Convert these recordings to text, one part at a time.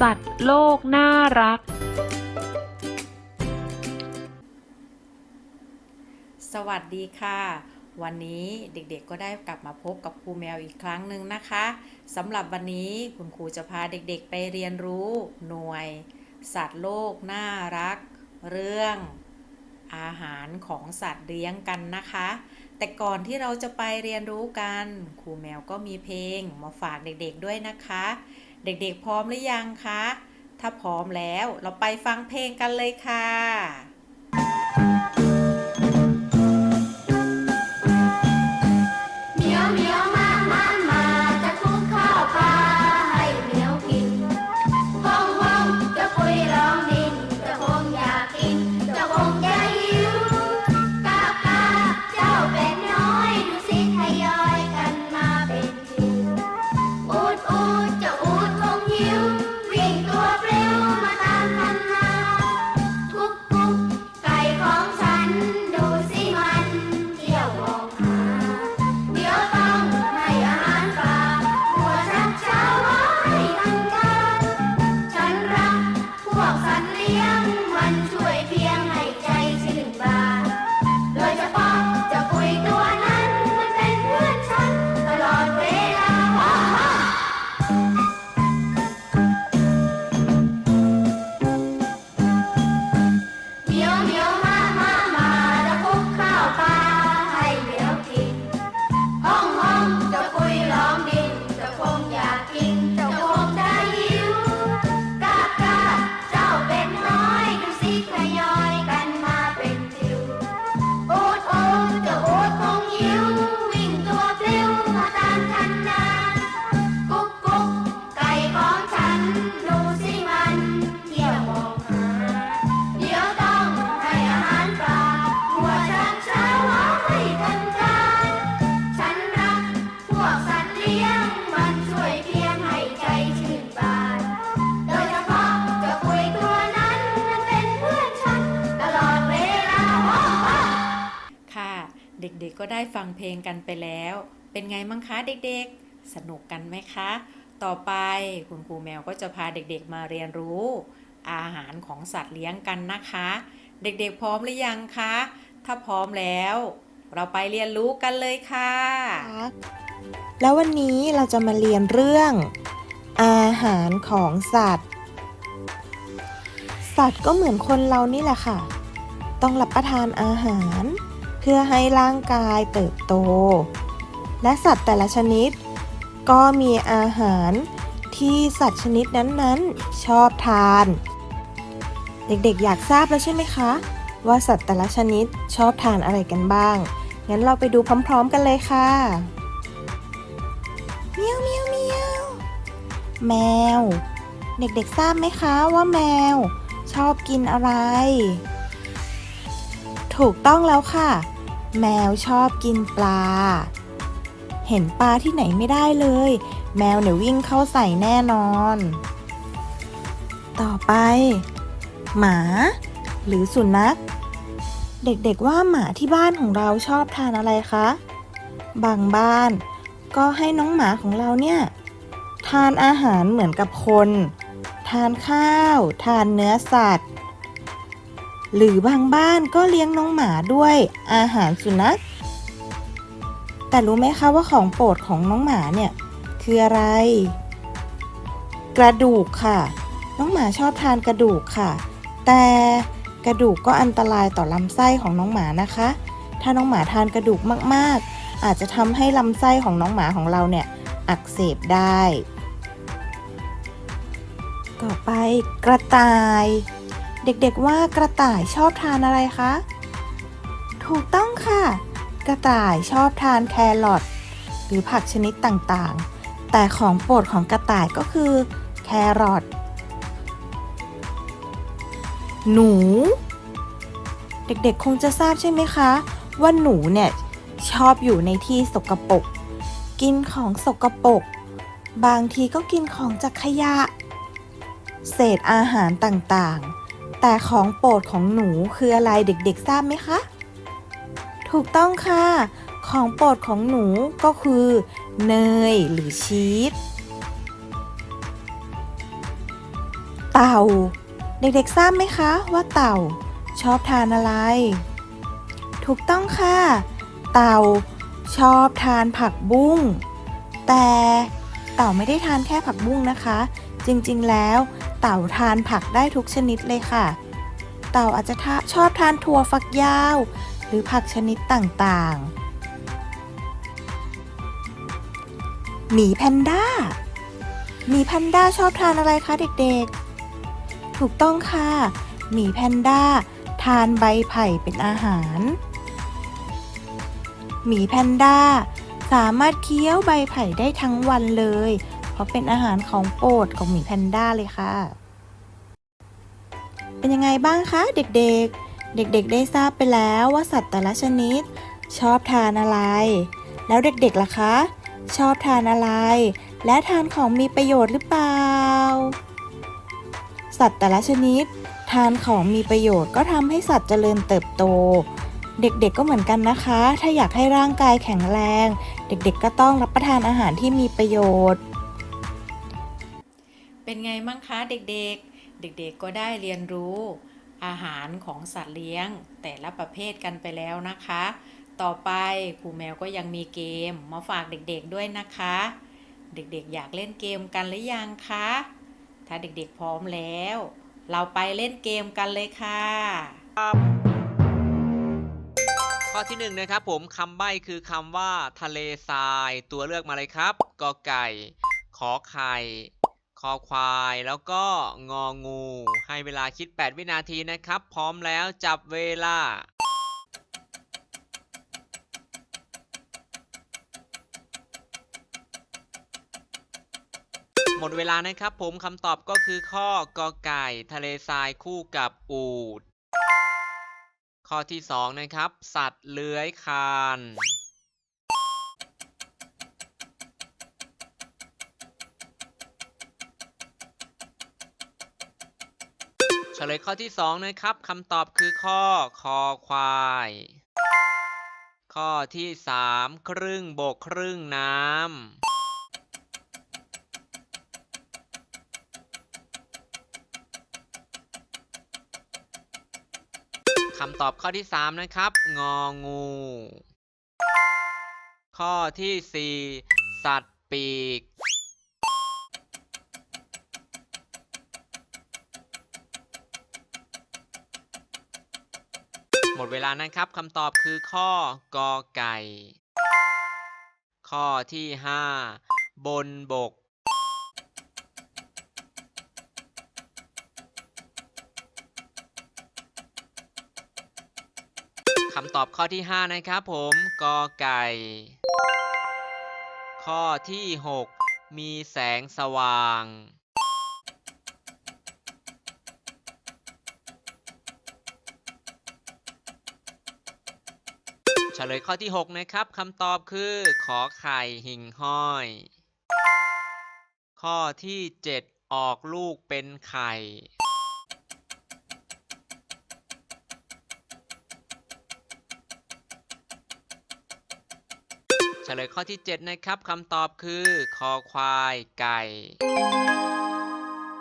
สัตว์โลกน่ารัก สวัสดีค่ะ วันนี้เด็กๆก็ได้กลับมาพบกับครูแมวอีกครั้งหนึ่งนะคะสำหรับวันนี้คุณครูจะพาเด็กๆไปเรียนรู้หน่วย สัตว์โลกน่ารัก เรื่องอาหารของสัตว์เลี้ยงกันนะคะ แต่ก่อนที่เราจะไปเรียนรู้กันครูแมวก็มีเพลงมาฝากเด็กๆด้วยนะคะ เด็กๆพร้อมหรือยังคะ ถ้าพร้อมแล้วเราไปฟังเพลงกันเลยค่ะ ก็ได้ฟังเพลงกันไปแล้ว เป็นไงมั่งคะเด็กๆ สนุกกันไหมคะ ต่อไปคุณครูแมวก็จะพาเด็กๆมาเรียนรู้ อาหารของสัตว์เลี้ยงกันนะคะ เด็กๆพร้อมหรือยังคะ ถ้าพร้อมแล้ว เราไปเรียนรู้กันเลยค่ะ แล้ววันนี้เราจะมาเรียนเรื่อง อาหารของสัตว์ สัตว์ก็เหมือนคนเรานี่แหละค่ะ ต้องรับประทานอาหาร พื่อให้ร่างกายเติบโต และสัตว์แต่ละชนิด ก็มีอาหารที่สัตว์ชนิดนั้นๆ ชอบทาน เด็กๆ อยากทราบแล้วใช่ไหมคะ ว่าสัตว์แต่ละชนิดชอบทานอะไรกันบ้าง งั้นเราไปดูพร้อม ๆ กันเลยค่ะเมียวเมียวเมียวแมว เด็กๆ ทราบไหมคะว่าแมว ชอบกินอะไร ถูกต้องแล้วค่ะ แมวชอบกินปลา เห็นปลาที่ไหนไม่ได้เลย แมวเนี่ยวิ่งเข้าใส่แน่นอน ต่อไป หมา หรือสุนัข เด็กๆว่าหมาที่บ้านของเราชอบทานอะไรคะ บางบ้าน ก็ให้น้องหมาของเราเนี่ย ทานอาหารเหมือนกับคน ทานข้าว ทานเนื้อสัตว์ หรือบางบ้านก็เลี้ยงน้องหมาด้วยอาหารสุนัข แต่รู้ไหมคะว่าของโปรดของน้องหมาเนี่ยคืออะไร กระดูกค่ะ น้องหมาชอบทานกระดูกค่ะ แต่กระดูกก็อันตรายต่อลำไส้ของน้องหมานะคะ ถ้าน้องหมาทานกระดูกมากๆ อาจจะทำให้ลำไส้ของน้องหมาของเราเนี่ยอักเสบได้ ต่อไปกระต่าย เด็กๆว่ากระต่ายชอบทานอะไรคะ ถูกต้องค่ะ กระต่ายชอบทานแครอทหรือผักชนิดต่างๆ แต่ของโปรดของกระต่ายก็คือแครอท หนู เด็กๆคงจะทราบใช่ไหมคะ ว่าหนูเนี่ยชอบอยู่ในที่สกปรก กินของสกปรก บางทีก็กินของจากขยะ เศษอาหารต่างๆ แต่ของโปรดของหนูคืออะไรเด็กๆทราบไหมคะ ถูกต้องค่ะ ของโปรดของหนูก็คือ เนยหรือชีส เต่า เด็กๆทราบไหมคะ ว่าเต่า ชอบทานอะไร ถูกต้องค่ะ เต่าชอบทานผักบุ้ง แต่เต่าไม่ได้ทานแค่ผักบุ้งนะคะ จริงๆแล้ว เต่าทานผักได้ทุกชนิดเลยค่ะ เต่าอาจจะชอบทานถั่วฝักยาว หรือผักชนิดต่างๆ หมีแพนด้า หมีแพนด้าชอบทานอะไรคะเด็กๆ ถูกต้องค่ะ หมีแพนด้าทานใบไผ่เป็นอาหาร หมีแพนด้าสามารถเคี้ยวใบไผ่ได้ทั้งวันเลย เพราะเป็นอาหารของโปรดของหมีแพนด้าเลยค่ะ เป็นยังไงบ้างคะเด็กๆ เด็กๆ ได้ทราบไปแล้วว่าสัตว์แต่ละชนิด ชอบทานอะไร แล้วเด็กๆล่ะคะ ชอบทานอะไร และทานของมีประโยชน์หรือเปล่า สัตว์แต่ละชนิด ทานของมีประโยชน์ก็ทำให้สัตว์เจริญเติบโตเด็กๆ ก็เหมือนกันนะคะ ถ้าอยากให้ร่างกายแข็งแรง เด็กๆ ก็ต้องรับประทานอาหารที่มีประโยชน์ เป็นไงมั่งคะเด็กๆ เด็กๆก็ได้เรียนรู้อาหารของสัตว์เลี้ยง แต่ละประเภทกันไปแล้วนะคะ ต่อไปครูแมวก็ยังมีเกมมาฝากเด็กๆด้วยนะคะ เด็กๆอยากเล่นเกมกันหรือยังคะ ถ้าเด็กๆพร้อมแล้ว เราไปเล่นเกมกันเลยค่ะ ข้อที่หนึ่งนะครับผมคำใบ้คือคำว่าทะเลทราย ตัวเลือกมาเลยครับกอไก่ ขอไข่ อควาย แล้วก็งองู ให้เวลาคิด 8 วินาทีนะครับ พร้อมแล้วจับเวลาหมดเวลานะครับผมคำตอบก็คือข้อกอไก่ ทะเลทรายคู่กับอูฐข้อที่ 2 นะครับ สัตว์เลื้อยคลาน เฉ ลยข้อที่ 2 นะครับคำตอบคือข้อคอควาย ข้อที่ 3 ครึ่งบกครึ่งน้ำคำตอบข้อที่ 3 นะครับ งองู ข้อที่ 4 สัตว์ปีก ดเวลานะครับคำตอบคือข้อกอไก่ ข้อที่ 5 บนบก คำตอบข้อที่ 5 นะครับผมกอไก่ ข้อที่ 6 มีแสงสว่าง เฉลยข้อที่ 6 นะครับคำตอบคือ ขอไข่หิ่งห้อย ข้อที่ 7 ออกลูกเป็นไข่ เฉลยข้อที่ 7 นะครับคำตอบคือ คอควายไก่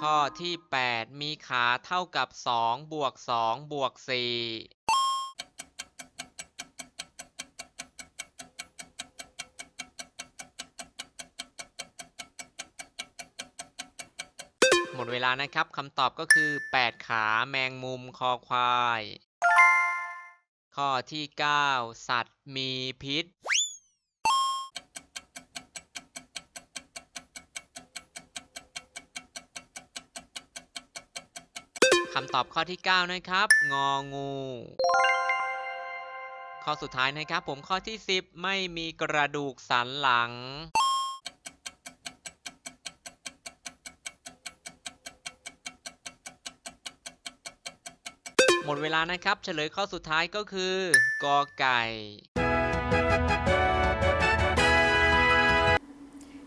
ข้อที่ 8 มีขาเท่ากับ 2 บวก 2 บวก 4 หม ดเวลานะครับคำตอบก็คือ 8 ขาแมงมุมคอควาย ข้อที่ 9 สัตว์มีพิษ คำตอบข้อที่ 9 นะครับ งองู ข้อสุดท้ายนะครับ ผมข้อที่ 10 ไม่มีกระดูกสันหลัง หมดเวลานะครับ เฉลยข้อสุดท้ายก็คือกอไก่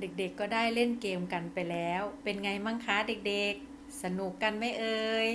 เด็กๆก็ได้เล่นเกมกันไปแล้ว เป็นไงมั่งคะเด็กๆ สนุกกันไหมเอ่ย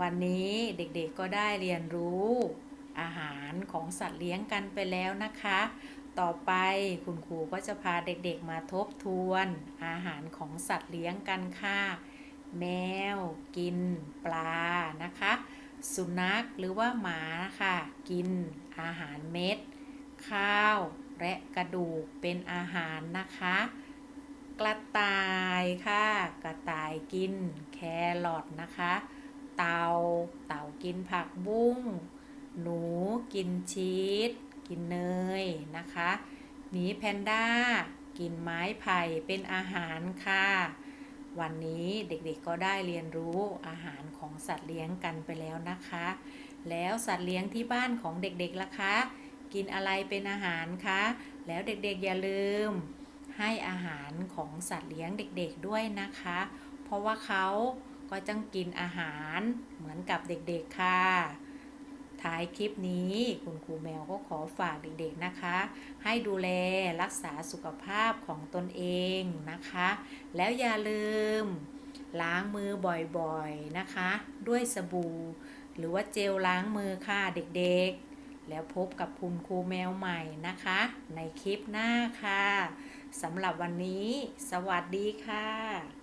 วันนี้เด็กๆก็ได้เรียนรู้ อาหารของสัตว์เลี้ยงกันไปแล้วนะคะ ต่อไปคุณครูก็จะพาเด็กๆมาทบทวน อาหารของสัตว์เลี้ยงกันค่ะ แมว กิน ปลานะคะ สุนัขหรือว่าหมาค่ะ กินอาหารเม็ด ข้าว และกระดูกเป็นอาหารนะคะ กระต่ายค่ะ กระต่ายกินแครอทนะคะ เต่าเต่ากินผักบุ้ง หนูกินชีสกินเนยนะคะหมีแพนด้า กินไม้ไผ่เป็นอาหารค่ะ วันนี้เด็กๆก็ได้เรียนรู้อาหารของสัตว์เลี้ยงกันไปแล้วนะคะ แล้วสัตว์เลี้ยงที่บ้านของเด็กๆล่ะคะ กินอะไรเป็นอาหารคะ แล้วเด็กๆอย่าลืม ให้อาหารของสัตว์เลี้ยงเด็กๆด้วยนะคะ เพราะว่าเขาก็จังกินอาหารเหมือนกับเด็กๆค่ะ ท้ายคลิปนี้คุณครูแมวก็ขอฝากเด็กๆนะคะ ให้ดูแลรักษาสุขภาพของตนเองนะคะ แล้วอย่าลืม ล้างมือบ่อยๆนะคะ ด้วยสบู่ หรือว่าเจลล้างมือค่ะเด็กๆ แล้วพบกับคุณครูแมวใหม่นะคะ ในคลิปหน้าค่ะสำหรับวันนี้ สวัสดีค่ะ